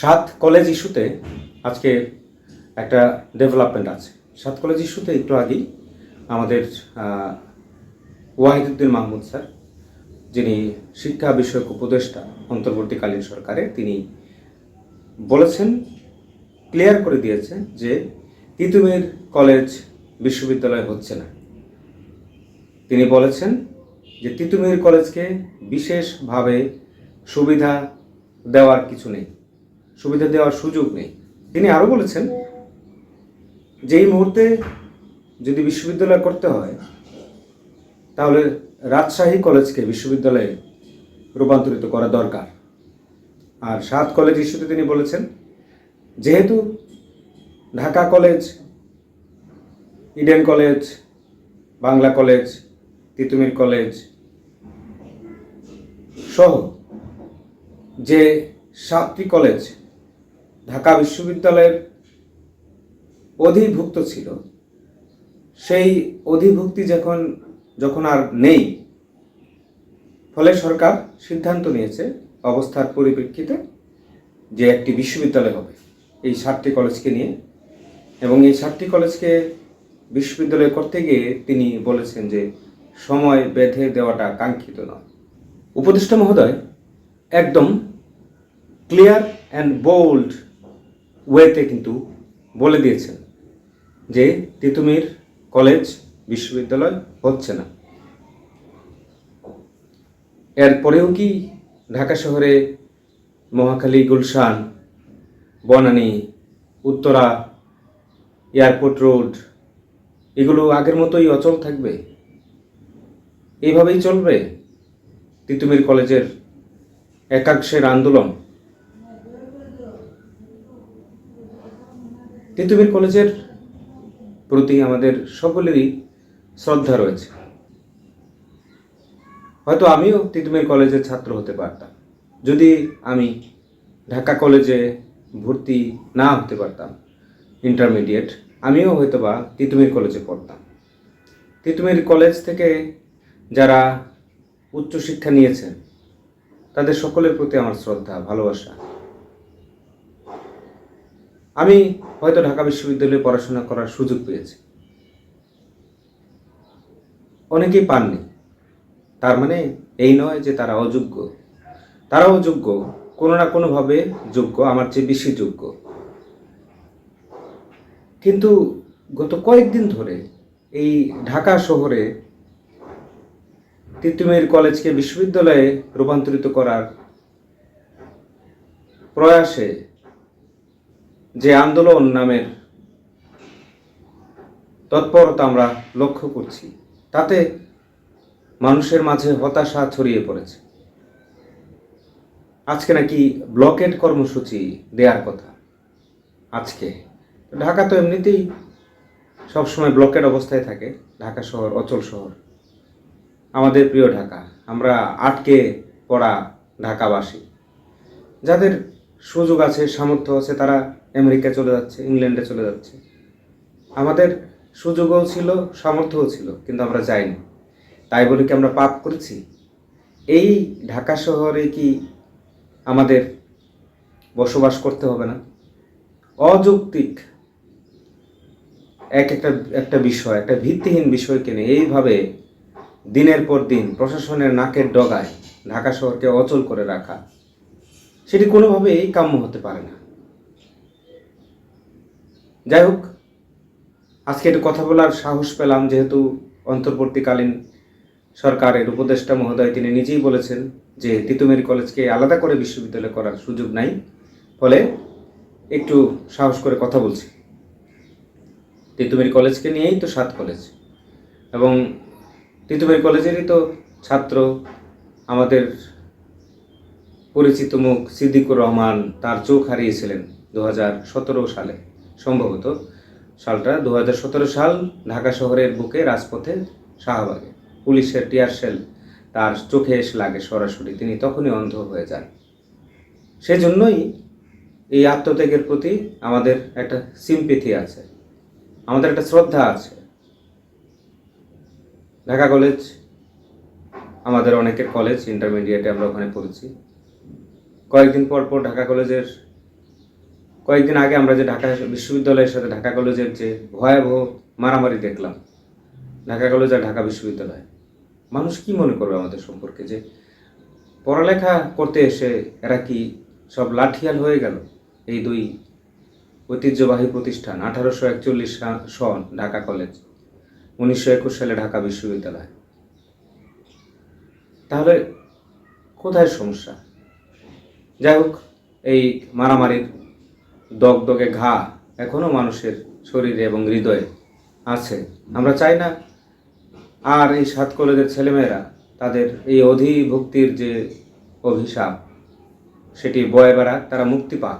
সাত কলেজ ইস্যুতে আজকে একটা ডেভেলপমেন্ট আছে। সাত কলেজ ইস্যুতে একটু আগেই আমাদের ওয়াহিদুদ্দিন মাহমুদ স্যার, যিনি শিক্ষা বিষয়ক উপদেষ্টা অন্তর্বর্তীকালীন সরকারে, তিনি বলেছেন ক্লিয়ার করে দিয়েছেন যে তিতুমির কলেজ বিশ্ববিদ্যালয় হচ্ছে না। তিনি বলেছেন যে তিতুমির কলেজকে বিশেষভাবে সুবিধা দেওয়ার কিছু নেই। সুবিধা দেওয়ার সুযোগ নেই। তিনি আরও বলেছেন যে এই মুহূর্তে যদি বিশ্ববিদ্যালয় করতে হয়, তাহলে রাজশাহী কলেজকে বিশ্ববিদ্যালয়ে রূপান্তরিত করা দরকার। আর সাত কলেজ ইস্যুতে তিনি বলেছেন, যেহেতু Dhaka college, Eden college, Bangla college, Titumir college সহ যে সাতটি কলেজ ঢাকা বিশ্ববিদ্যালয়ের অধিভুক্ত ছিল। সেই অধিভুক্তি যখন যখন আর নেই, ফলে সরকার সিদ্ধান্ত নিয়েছে অবস্থার পরিপ্রেক্ষিতে যে একটি বিশ্ববিদ্যালয় হবে এই সাতটি কলেজকে নিয়ে। এবং এই সাতটি কলেজকে বিশ্ববিদ্যালয় করতে গিয়ে তিনি বলেছেন যে সময় বেঁধে দেওয়াটা কাঙ্ক্ষিত নয়। উপদেষ্টা মহোদয়, একদম ক্লিয়ার অ্যান্ড বোল্ড ওয়েতে কিন্তু বলে দিয়েছেন যে তিতুমির কলেজ বিশ্ববিদ্যালয় হচ্ছে না। এরপরেও কি ঢাকা শহরে মহাখালী, গুলশান, বনানী, উত্তরা, এয়ারপোর্ট রোড এগুলো আগের মতোই অচল থাকবে? এইভাবেই চলবে তিতুমির কলেজের একাংশের আন্দোলন? তিতুমির কলেজের প্রতি আমাদের সকলেরই শ্রদ্ধা রয়েছে। হয়তো আমিও তিতুমির কলেজের ছাত্র হতে পারতাম। যদি আমি ঢাকা কলেজে ভর্তি না হতে পারতাম, ইন্টারমিডিয়েট, আমিও হয়তো বা তিতুমির কলেজে পড়তাম। তিতুমির কলেজ থেকে যারা উচ্চশিক্ষা নিয়েছেন, তাদের সকলের প্রতি আমার শ্রদ্ধা, ভালোবাসা। আমি হয়তো ঢাকা বিশ্ববিদ্যালয়ে পড়াশোনা করার সুযোগ পেয়েছি। অনেকেই পাননি। তার মানে এই নয় যে তারা অযোগ্য। তারাও যোগ্য, কোনো না কোনোভাবে যোগ্য, আমার চেয়ে বেশি যোগ্য। কিন্তু গত কয়েকদিন ধরে এই ঢাকা শহরে তিতুমির কলেজকে বিশ্ববিদ্যালয়ে রূপান্তরিত করার প্রয়াসে যে আন্দোলন নামের তৎপরতা আমরা লক্ষ্য করছি, তাতে মানুষের মাঝে হতাশা ছড়িয়ে পড়েছে। আজকে নাকি ব্লকেট কর্মসূচি দেওয়ার কথা। আজকে। ঢাকা তো এমনিতেই সবসময় ব্লকেট অবস্থায় থাকে, ঢাকা শহর, অচল শহর। আমাদের প্রিয় ঢাকা। আমরা আটকে পড়া ঢাকাবাসী। যাদের সুযোগ আছে, সামর্থ্য আছে, তারা আমেরিকায় চলে যাচ্ছে, ইংল্যান্ডে চলে যাচ্ছে। আমাদের সুযোগও ছিল, সামর্থ্যও ছিল, কিন্তু আমরা যাইনি। তাই বলে কি আমরা পাপ করেছি? এই ঢাকা শহরে কি আমাদের বসবাস করতে হবে না? অযৌক্তিক এক একটা একটা বিষয়, একটা ভিত্তিহীন বিষয়কে নিয়ে এইভাবে দিনের পর দিন প্রশাসনের নাকের ডগায় ঢাকা শহরকে অচল করে রাখা। সেটি কোনোভাবেই কাম্য হতে পারে না। যাই হোক আজকে একটু কথা বলার সাহস পেলাম, যেহেতু অন্তর্বর্তীকালীন সরকারের উপদেষ্টা মহোদয় তিনি নিজেই বলেছেন যে তিতুমির কলেজকে আলাদা করে বিশ্ববিদ্যালয় করার সুযোগ নাই, ফলে একটু সাহস করে কথা বলছি। তিতুমির কলেজকে নিয়েই তো সাত কলেজ, এবং তিতুমির কলেজেরই তো ছাত্র আমাদের পরিচিত মুখ সিদ্দিকুর রহমান তার চোখ হারিয়েছিলেন দু হাজার সতেরো সালে। সম্ভবত সালটা দু হাজার সতেরো সাল ঢাকা শহরের বুকে রাজপথে শাহবাগে। পুলিশের টিয়ার শেল তার চোখে এসে লাগে সরাসরি, তিনি তখনই অন্ধ হয়ে যান। সেজন্যই এই আত্মত্যাগের প্রতি আমাদের একটা সিম্পিথি আছে, আমাদের একটা শ্রদ্ধা আছে। ঢাকা কলেজ, আমাদের অনেকের কলেজ ইন্টারমিডিয়েটে আমরা ওখানে পড়েছি। কয়েকদিন পর পর ঢাকা কলেজের, কয়েকদিন আগে আমরা যে ঢাকা বিশ্ববিদ্যালয়ের সাথে ঢাকা কলেজের যে ভয়াবহ মারামারি দেখলাম, ঢাকা কলেজ আর ঢাকা বিশ্ববিদ্যালয়। মানুষ কি মনে করবে আমাদের সম্পর্কে যে পড়ালেখা করতে এসে এরা কি সব লাঠিয়াল হয়ে গেল? এই দুই ঐতিহ্যবাহী প্রতিষ্ঠান, আঠারোশো একচল্লিশ সন ঢাকা কলেজ, উনিশশো একুশ সালে ঢাকা বিশ্ববিদ্যালয়। তাহলে কোথায় সমস্যা? যাই হোক, এই মারামারির দগদগে ঘা এখনও মানুষের শরীরে এবং হৃদয়ে আছে। আমরা চাই না আর এই সাত কলেজের ছেলেমেয়েরা তাদের এই অধিভুক্তির যে অভিশাপ, সেটি বয়ে বেড়াক, তারা মুক্তি পাক।